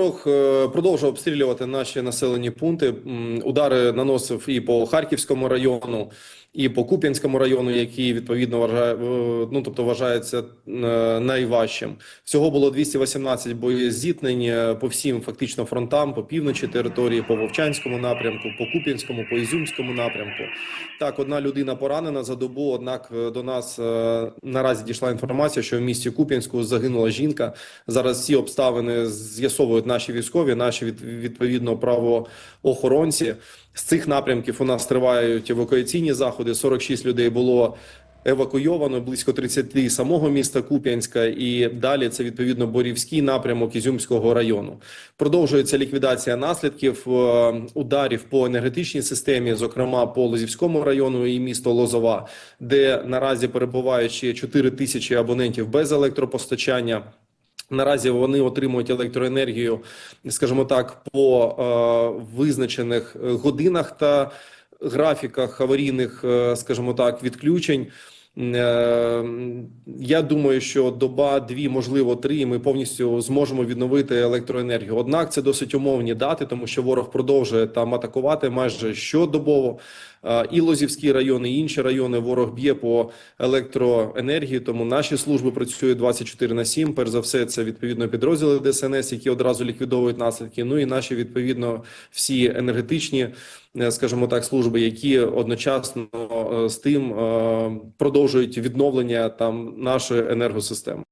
Ворог е, продовжував обстрілювати наші населені пункти. Удари наносив і по Харківському району, і по Куп'янському району, який відповідно вважає, е, ну тобто вважається е, найважчим. Всього було 218 боєзіткнень по всім фактично фронтам, по півночі території, по Вовчанському напрямку, по Куп'янському, по Ізюмському напрямку. Так, одна людина поранена за добу. Однак до нас наразі дійшла інформація, що в місті Куп'янську загинула жінка. Зараз ці обставини з'ясовують наші військові, наші від, відповідно правоохоронці. З цих напрямків у нас тривають евакуаційні заходи. 46 людей було евакуйовано, близько 30 самого міста Куп'янська, і далі це відповідно Борівський напрямок Ізюмського району. Продовжується ліквідація наслідків е, ударів по енергетичній системі, зокрема по Лозівському району і місто Лозова, де наразі перебувають ще 4 тисячі абонентів без електропостачання. Наразі вони отримують електроенергію, скажімо так, по е, визначених е, годинах та графіках аварійних, е, скажімо так, відключень. Я думаю, що доба, дві, можливо, три, і ми повністю зможемо відновити електроенергію. Однак це досить умовні дати, тому що ворог продовжує там атакувати майже щодобово. І Лозівський район, і інші райони ворог б'є по електроенергії. Тому наші служби працюють 24 на 7. Перш за все, це відповідно підрозділи ДСНС, які одразу ліквідовують наслідки. Ну і наші відповідно всі енергетичні, е, скажімо так, служби, які одночасно з тим е, продовжують відновлення там нашої енергосистеми.